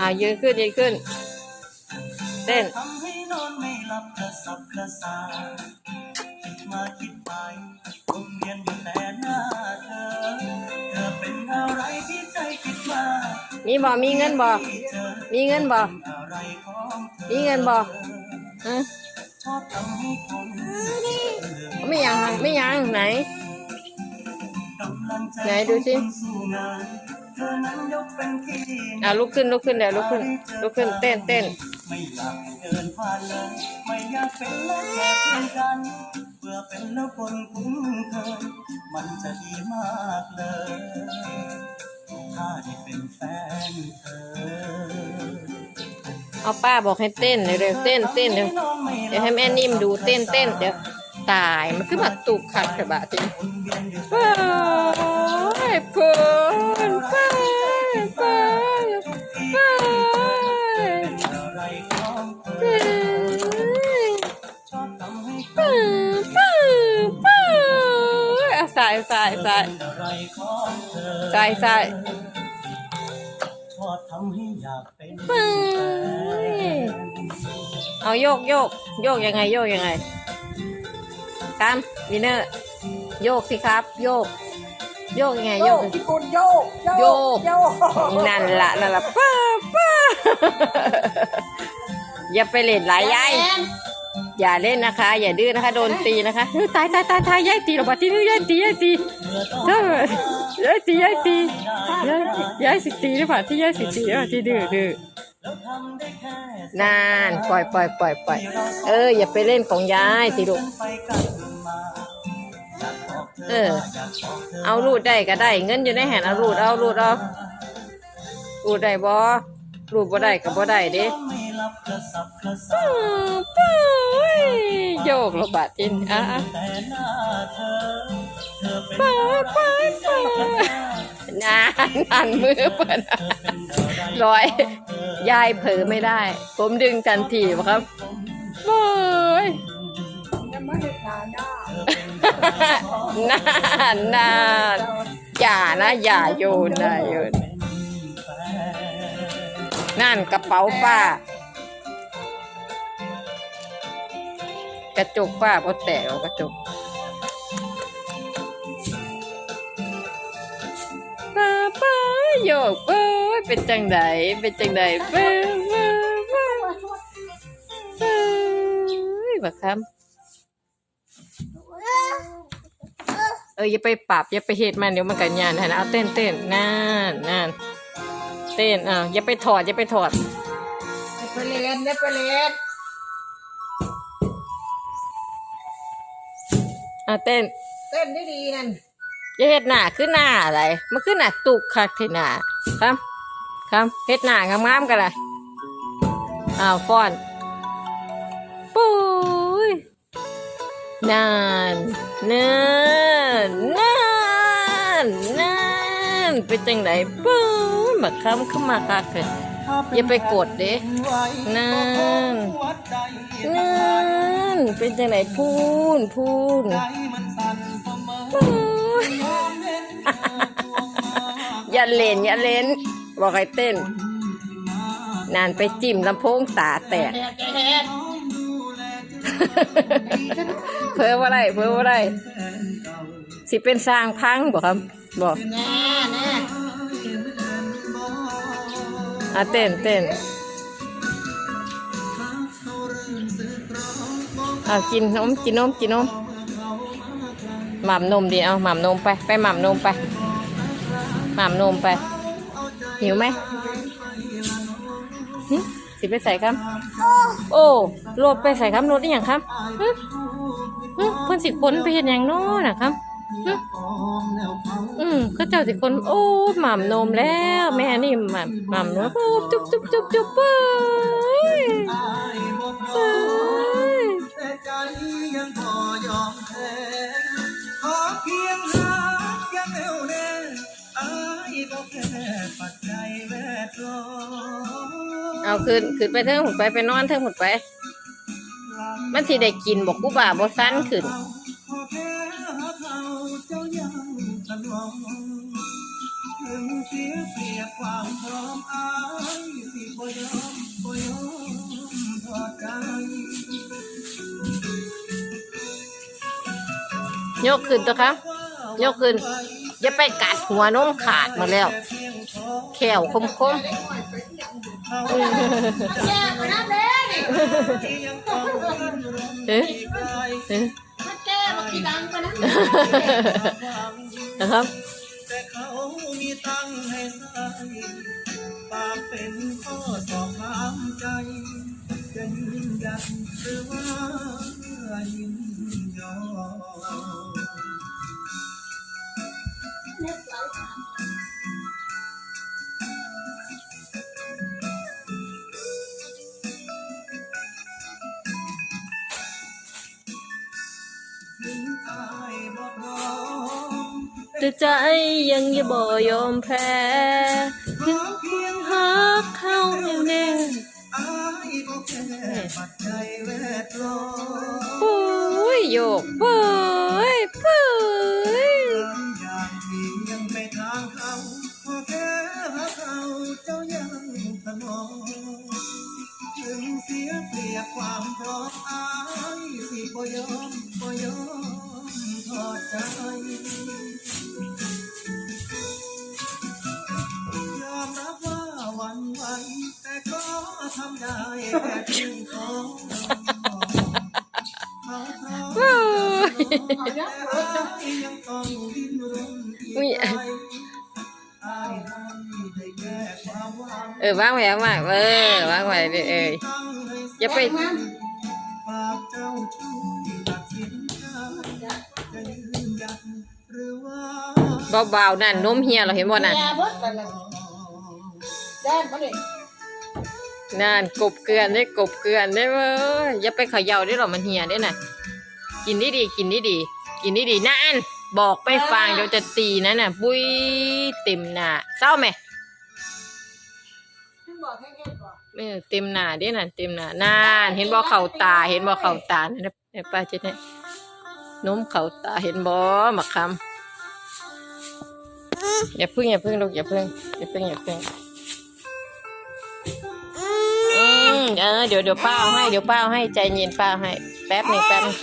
อ่ายืนขึ้นยืนขึ้น เต้นทำให้นอนไม่หลับกระสับกระส่ายคิดมาคิดไปคงเวียนอยู่แต่หน้าเธอ เธอเป็นอะไรที่ใจคิดมามีบ่ มีเงินบ่ มีเงินบ่ อะไรของเธอมีเงินบ่ฮะชอบทำให้คนไม่ยังไม่ยังไหน กำลังใจไหนดูสิ ของคนสู้งาน อนั้นยกเป็นที่อ่าลุกขึ้นลุกขึ้นเดี๋ยวลุกขึ้นลุกขึ้นเต้นเต้นไม่อยากให้เดินผ่านเลยไม่อยากเป็นเล็กแค่เพื่อนกันเพื่อเป็นแล้วคนคุ้นเคยมันจะดีมากเลยถ้าได้เป็นแฟนเธอเอาป้าบอกให้เต้นเร็วๆเต้นเต้นเร็วเดี๋ยวให้แม่นิ่มดูเต้นเต้นเดี๋ยวตายมันคือแบบตุกขัดกระบะจริง สายสายสายเป็นอะไรของเธอสายสายชอบทำให้อยากเป็นไปเอาโยกโยกโยกยังไงโยกยังไงตามวินเนอร์ โยกสิครับ โยก โยกยังไง โยโยกกญี่ปุ่นโยกโยกโยกนั่นละนั่นละป้าป้าอย่าไปเล่นหลายยาย อย่าเล่นนะคะ อย่าดื้อนะคะ โดนตีนะคะตายตายตายตายยายตีหรอปะที่นี่ยายตียายตีเฮ้ยายตียายตียายสิตีหรือเปล่าที่ยายสิตีหรือเปล่าที่ดื้อดื้อนานปล่อยปล่อยปล่อยปล่อยเออ อย่าไปเล่นของยายสิลูกเออ เอารูดได้ก็ได้ เงินอยู่ในแหนเอารูดเอารูดเอารูดได้บ่รูดบ่ได้ก็บ่ได้เด้ กระสับกระส่าป้ายยป้ายโยกระบาดจินอะอะแต่หน้าเธอเธอเป็นป้าอะไรป้ายที่ใจป้าคิดยมานานนานมือเปิดเธอเป็นอะไรร้อยยายเผลอไม่ได้ ผมดึงทันทีครับโอ้ยยังไม่ได้ทานได้นานนานอย่านะ อย่าโยนนะโยนนั่นกระเป๋าป้า กระจกป้าพอแตกเอากระจกป้าป้าโยกเอ้ยเป็นจังไดเป็นจังไดเบ้อเบ้อเบ้อเอ้ยบักคำเอออย่าไปปรับอย่าไปเฮ็ดมันเดี๋ยวมันกันยานนะเอาเต้นเต้นนั่นนั่นเต้นอะอย่าไปถอดอย่าไปถอดได้ไปเรียนได้ไปเรียน อะเต้นเต้นได้ดีนั่นอย่าเฮ็ดหน้าคือหน้าอะไรมันคือหน้าตุกคักเทหน้าครับครับเฮ็ดหน้างามๆกันล่ะอ้าวฟ้อนปุ้ยนานนานนานนานเป็นจังไดปุ้ยมาคำขึ้นมาคักเถอะอย่าไปกดเด้นั่นนั่น เป็นจังไดพูนพูนอย่าเล่นอย่าเล่นบอกให้เต้น นานไปจิ้มลำโพงตาแตกเพ้อว่าไรเพ้อว่าไรสิเป็นสร้างพังบอกครับบอกอะเต้นเต้น อากินนมกินนมกินนมหม่ำนมดีเอาหม่ำนมไปไปหม่ำนมไปหม่ำนมไป หิวไหมสิไปใส่ครับ โอ้โหลดไปใส่ครับโหลดได้ยังครับหึหึเพิ่นสิคนไปเห็นอย่างน้อนะครับอืมก็เจ้าสิคน โอ้หม่ำนมแล้ว แม่นี่หม่ำหม่ำนมปุ๊บจุ๊บจุ๊บจุ๊บจุ๊บ เอาขึ้นขึ้นไปเถอะหุ่นไปไปนอนเถอะหุ่นไป มันสิได้กินบอกกูบ่าบ่สั้นขึ้นยกขึ้นตัวครับยกขึ้นอย่าไปกัดหัวนมขาดมาแล้ว แขวคมคม เลยนี่เอ๊ะเอ๊ะมาแก้มาขี้ดังไปนะนะครับแต่เขามีตังค์ให้ใส่ปากเป็นข้อสอบถามใจจะยืนยันหรือว่ายินยอม แต่ใจยังอย่าบ่ยอมแพ้ขอเพียงหักเข้าแน่อายบอกแค่ปัจจัยแวดล้อมปุ้ยโยกปุ้ย เพียงขอเขาทำปุ้ยแต่อางไกลอายให้ได้แค่ความหวังเออวางไว้วางไว้เออวางไว้เลยอย่าไปเจ้าช่วยตัดสินะเบาๆนั่นนมเฮียเราเห็นบ่น่ะแก้เบิดกันเลย นมาดินั่นกบเกลือนได้กบเกลือนได้เว้ยอย่าไปเขย่าได้หรอมันเฮียได้น่ะ กินดีดีกินดีดีกินดีดีนั่นบอกไปฟังเดี๋ยวจะตีนั่นน่ะบุ้ยเต็มหน้าเศร้าไหมขึ้นบอกให้เงียบก่อนเอเต็มหน้าเด้น่ะเต็มหน้านั่นเห็นบ่เข่าตา เห็นบ่เข่าตาเนี่ยเนี่ป้าเจ๊เนี่ยนมเข่าตาเห็นบ่หมักคำอย่าพึ่งอย่าพึ่งลูกอย่าพึ่งอย่าพึ่งอย่าพึ่ง เออเดี๋ยวเดี๋ยวป้าเอาให้เดี๋ยวป้าเอาให้ใจเย็นป้าเอาให้แป๊บหนึ่งแป๊บหนึ่ง